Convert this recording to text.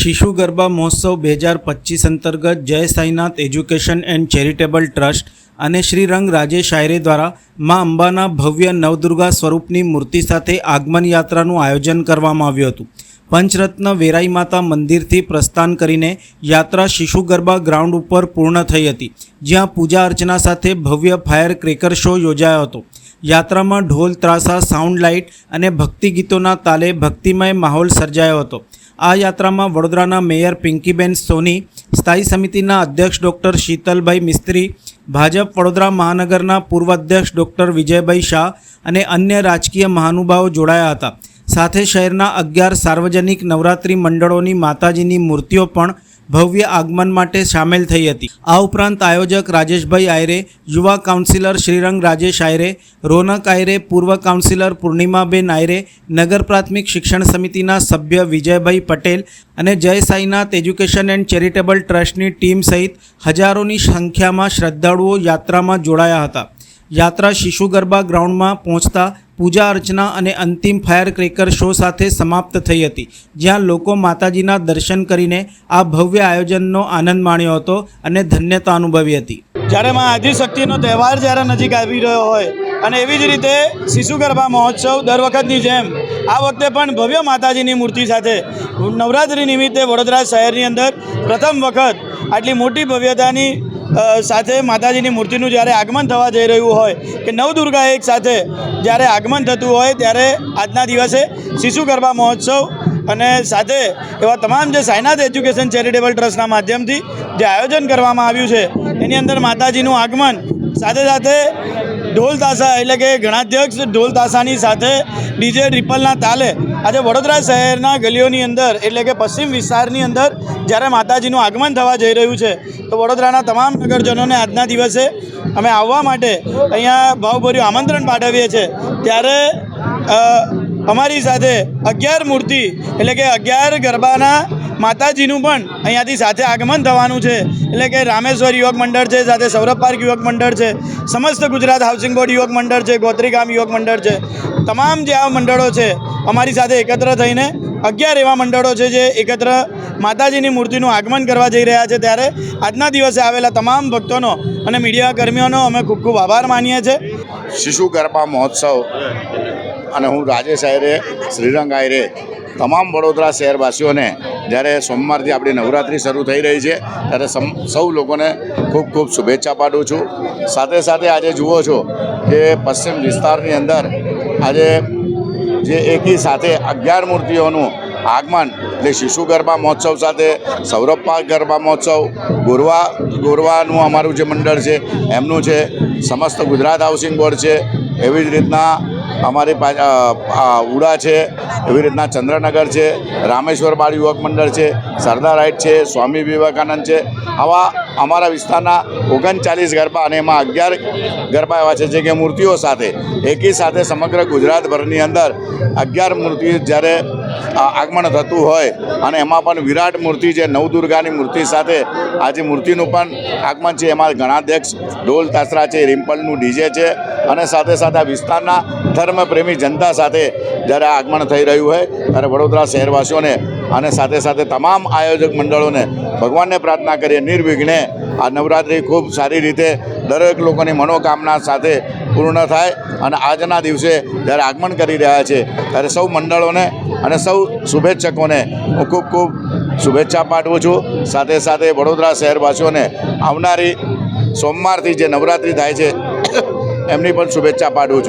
શિશુ ગરબા મહોત્સવ બે હજાર પચીસ અંતર્ગત Jai Sainath education and charitable trust અને શ્રીરંગ રાજેશ આયરે દ્વારા મા અંબાના ભવ્ય નવદુર્ગા સ્વરૂપની મૂર્તિ સાથે આગમન યાત્રાનું આયોજન કરવામાં આવ્યું હતું. પંચરત્ન વેરાઈ માતા મંદિરથી પ્રસ્થાન કરીને યાત્રા શિશુ ગરબા ગ્રાઉન્ડ ઉપર પૂર્ણ થઈ હતી, જ્યાં પૂજા અર્ચના સાથે ભવ્ય ફાયર ક્રેકર શો યોજાયો હતો. યાત્રામાં ઢોલ, ત્રાસા, સાઉન્ડ લાઇટ અને ભક્તિ ગીતોના તાલે ભક્તિમય માહોલ સર્જાયો હતો. આ યાત્રામાં વડોદરાના મેયર પિંકીબેન સોની, સ્થાયી સમિતિના અધ્યક્ષ ડૉક્ટર શીતલભાઈ મિસ્ત્રી, ભાજપ વડોદરા મહાનગરના પૂર્વ અધ્યક્ષ ડૉક્ટર વિજયભાઈ શાહ અને અન્ય રાજકીય મહાનુભાવો જોડાયા હતા. સાથે શહેરના અગિયાર સાર્વજનિક નવરાત્રિ મંડળોની માતાજીની મૂર્તિઓ પણ ભવ્ય આગમન માટે સામેલ થઈ હતી. આ ઉપરાંત આયોજક રાજેશભાઈ આયરે, યુવા કાઉન્સિલર શ્રીરંગ રાજેશ આયરે, રોનક આયરે, પૂર્વ કાઉન્સિલર પૂર્ણિમાબેન આયરે, નગર પ્રાથમિક શિક્ષણ સમિતિના સભ્ય વિજયભાઈ પટેલ અને Jai Sainath education and charitable ટ્રસ્ટની ટીમ સહિત હજારોની સંખ્યામાં શ્રદ્ધાળુઓ યાત્રામાં જોડાયા હતા. યાત્રા શિશુ ગરબા ગ્રાઉન્ડમાં પહોંચતા પૂજા અર્ચના અને અંતિમ ફાયર ક્રેકર શો સાથે સમાપ્ત થઈ હતી. જ્યાં લોકો માતાજીના દર્શન કરીને આ ભવ્ય આયોજનનો આનંદ માણ્યો હતો અને ધન્યતા અનુભવી હતી. જ્યારે માં આદિશક્તિનો તહેવાર જ્યારે નજીક આવી રહ્યો હોય અને એવી જ રીતે શિશુ ગરબા મહોત્સવ દર વખતની જેમ આ વખતે પણ ભવ્ય માતાજીની મૂર્તિ સાથે નવરાત્રિ નિમિત્તે વડોદરા શહેરની અંદર પ્રથમ વખત આટલી મોટી ભવ્યતાની સાથે માતાજીની મૂર્તિનું જ્યારે આગમન થવા જઈ રહ્યું હોય કે નવદુર્ગા એક સાથે જ્યારે આગમન થતું હોય ત્યારે આજના દિવસે શિશુ ગરબા મહોત્સવ અને સાથે એવા તમામ જે સાયનાથ એજ્યુકેશન ચેરિટેબલ ટ્રસ્ટના માધ્યમથી જે આયોજન કરવામાં આવ્યું છે, એની અંદર માતાજીનું આગમન, સાથે સાથે ઢોલ તાસા એટલે કે ગણાધ્યક્ષ ઢોલ તાસાની સાથે ડીજે ટ્રિપલના તાલે આજે વડોદરા શહેરના ગલીઓની અંદર, એટલે કે પશ્ચિમ વિસ્તારની અંદર, જ્યારે માતાજીનું આગમન થવા જઈ રહ્યું છે, તો વડોદરાના તમામ નગરજનોને આજના દિવસે અમે આવવા માટે અહીંયા ભાવભર્યું આમંત્રણ પાઠવીએ છીએ. ત્યારે અમારી સાથે અગિયાર મૂર્તિ, એટલે કે અગિયાર ગરબાના માતાજીનું પણ અહીંયાથી સાથે આગમન થવાનું છે. એટલે કે રામેશ્વર યુવક મંડળ છે, સાથે સૌરભ પાર્ક યુવક મંડળ છે, સમસ્ત ગુજરાત હાઉસિંગ બોર્ડ યુવક મંડળ છે ગોત્રીગામ યુવક મંડળ છે. તમામ જે આ મંડળો છે, અમારી સાથે એકત્ર થઈને અગિયાર એવા મંડળો છે જે એકત્ર માતાજીની મૂર્તિનું આગમન કરવા જઈ રહ્યા છે. ત્યારે આજના દિવસે આવેલા તમામ ભક્તોનો અને મીડિયા કર્મીઓનો અમે ખૂબ ખૂબ આભાર માનીએ છીએ શિશુ ગરબા મહોત્સવ અને હું રાજેશ આયરે, શ્રીરંગ આયરે, તમામ વડોદરા શહેરવાસીઓને જ્યારે સોમવારથી આપણી નવરાત્રિ શરૂ થઈ રહી છે, ત્યારે સૌ લોકોને ખૂબ ખૂબ શુભેચ્છા પાઠવું છું. સાથે સાથે આજે જુઓ છો કે પશ્ચિમ વિસ્તારની અંદર આજે જે એકી સાથે અગિયાર મૂર્તિઓનું આગમન, એટલે શિશુ ગરબા મહોત્સવ સાથે સૌરભ પાક ગરબા મહોત્સવ, ગોરવા, ગોરવાનું અમારું જે મંડળ છે, એમનું છે, સમસ્ત ગુજરાત હાઉસિંગ બોર્ડ છે, એવી જ રીતના અમારી ઉડા છે, એવી રીતના ચંદ્રનગર છે, રામેશ્વર બાળ યુવક મંડળ છે, સરદાર રાઈટ છે, સ્વામી વિવેકાનંદ છે. આવા અમારા વિસ્તારના ઓગણચાલીસ ગરબા અને એમાં અગિયાર ગરબા એવા છે, જે કે મૂર્તિઓ સાથે, એકી સાથે સમગ્ર ગુજરાતભરની અંદર અગિયાર મૂર્તિ જ્યારે આગમન થતું હોય અને એમાં પણ વિરાટ મૂર્તિ છે, નવદુર્ગાની મૂર્તિ સાથે. આજે મૂર્તિનું પણ આગમન છે, એમાં ઘણા અધ્યક્ષ ઢોલ તાસરા છે, રિમ્પલનું ડીજે છે અને સાથે સાથે આ વિસ્તારના ધર્મપ્રેમી જનતા સાથે જ્યારે આગમન થઈ રહ્યું હોય, ત્યારે વડોદરા શહેરવાસીઓને અને સાથે સાથે તમામ આયોજક મંડળોને ભગવાનને પ્રાર્થના કરીએ નિર્વિઘ્ને આ નવરાત્રિ ખૂબ સારી રીતે દરેક લોકોની મનોકામના સાથે પૂર્ણ થાય અને આજના દિવસે જ્યારે આગમન કરી રહ્યા છે, ત્યારે સૌ મંડળોને અને સૌ શુભેચ્છકોને હું ખૂબ ખૂબ શુભેચ્છા પાઠવું છું. સાથે સાથે વડોદરા શહેરવાસીઓને આવનારી સોમવારથી જે નવરાત્રિ થાય છે, એમની પણ શુભેચ્છા પાઠવું છું.